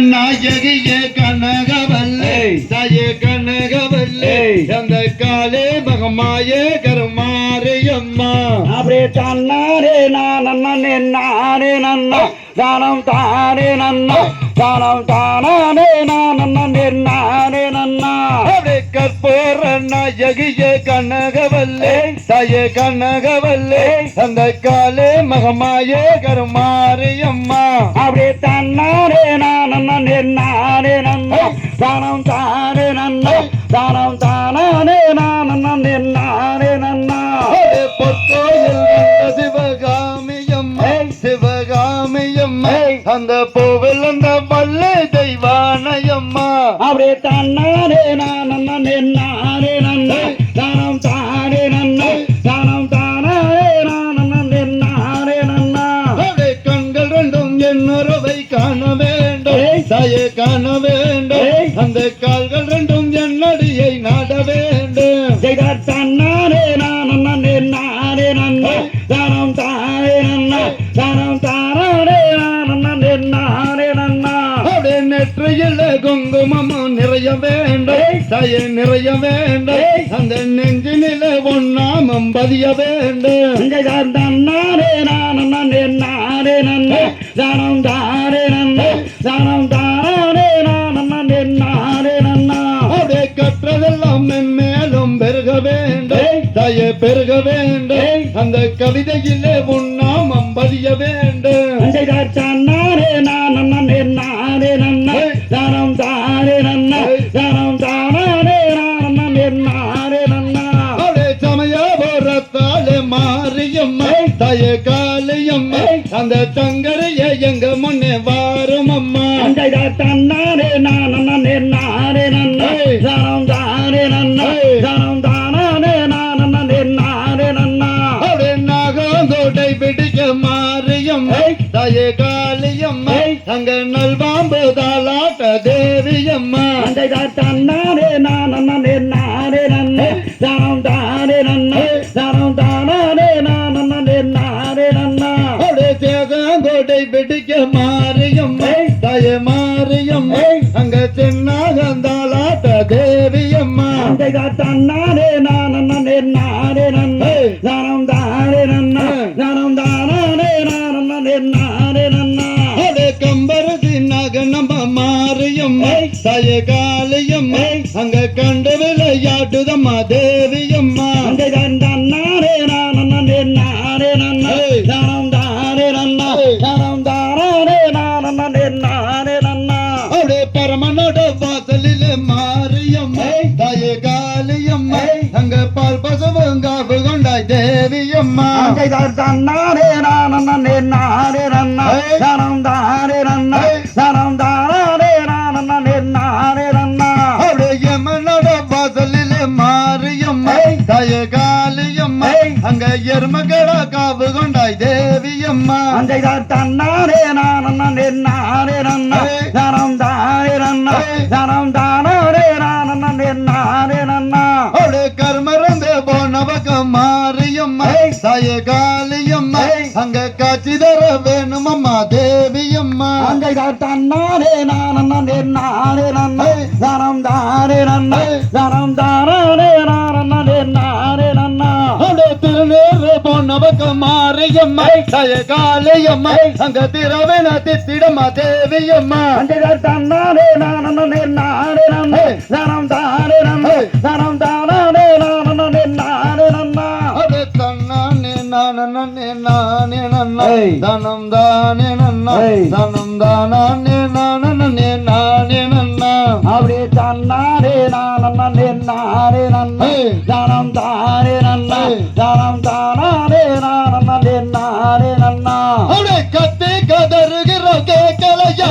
நாயகிய கனகவல்லை. தாய கனகவல்லை. அந்த காலே மகமாய கருமாரியம்மா அப்படியே தன்னாரே நான் நன்னே நானே நன்னா. தானம் தானே நன்னா. தானம் தானே நான் நன்னே கற்போர நாயகிய கனகவல்லை தாய கனகவல்லை அந்த காலே மகமாய கருமாரியம்மா அப்படியே தன்னாரே நான் நானே நன்னா. தானம் தானே நன்னா. தானம் தானே நான் நானே நன்னா. பொற்கோயில் வந்த சிவகாமியம்மா சிவகாமியம்மா அந்த பூவில் அந்த வல்லை தெய்வானையம்மா அப்படியே தன்னாரே நான் நன்னே நானே நன்னா தானம் தானே நன்னா தானம் தானே நான் நன்னே நானே நன்னா. அவளை கண்கள் ரெண்டும் என்னுறவை காண வேண்டும். தாயை காண வேண்டும். அந்த கால்கள் ரெண்டும் என்னடியை நாட வேண்டும். தன்னாரே நான் நானே நன்னா வேண்டும். தாயை நிறைய வேண்டும். அந்த நெஞ்சினில ஒன்னாமம் பதிய வேண்டும். ஜெகத் தன்னாரே? நான் நன்னே நானே நன்னா. தானம் தானே நன்னா. தானம் தானே நான் நன்னே நானே நன்னா. அவளை கற்றதெல்லாம் பெருக வேண்டும். தாயை பெருக வேண்டும். அந்த கவிதையிலே உன்னாமம் பதிய வேண்டும். ஜெகத் தன்னாரே? தாய காளியம்மா அந்த சங்கரைய எங்க முன்னே வாரும் அம்மா. தன்னாரே நான் நானே நன்னா தானம் தானே நன்னா தானம் தானே நான் நானே நன்னா அவளே நாகந்தோட்டை பிடிக்க மாரியம்மா தாய காளியம்மா அங்க நல்வாம்பு தாளாட்ட மாரியம்மா அங்க சின்னாகந்தாளாட்ட தேவியம்மா. ஜெகத் தன்னாரே நான் நன்னே நானே நன்னா தானம் தானே நன்னா தானம் தானே நான் நன்னே நானே நன்னா அவளே கம்பரசி நக நம்ம மாரியம்மா தாய காளியம்மா அங்க கண்டு விளையாட்டுதம்மா தேவியம்மா ஜெகத் தன்னாரே நான் நன்னே நானே நன்னா தானம் தானே நன்னா தானம் தானே நான் நன்னே நானே நன்னா அவளே யமனோட வாசலிலே மாரியம்மா தாய காளியம்மா அங்க எருமகளா காவு கொண்டாய் தேவியம்மா. நான் நானே நன்னா தாய காளியம்மா அங்க காட்சி தர வேணுமம்மா தேவியம்மா. ஜெகத் தன்னாரே நான் நன்னே நானே நன்னா தானம் தானே நன்னா தானம் தானே நான் நன்னே நானே நன்னா திருநேர போனவக மாரியம்மா தாய காளியம்மா அங்க திரவேன தித்திடம்மா தேவியம்மா. ஜெகத் தன்னாரே நான் நானே நன்னா தானம் தானே நன்னா தானம் தானே நான் தானே நானே நன்னா. தனம் தானே நன்னா. தனம் தானே நானே நானே நன்னா. அப்படி தன்னாரே நானே நானே நன்னா. தனம் தானே நன்னா. தனம் தானே நானே கத்தி கதறுகிற கேட்கலையா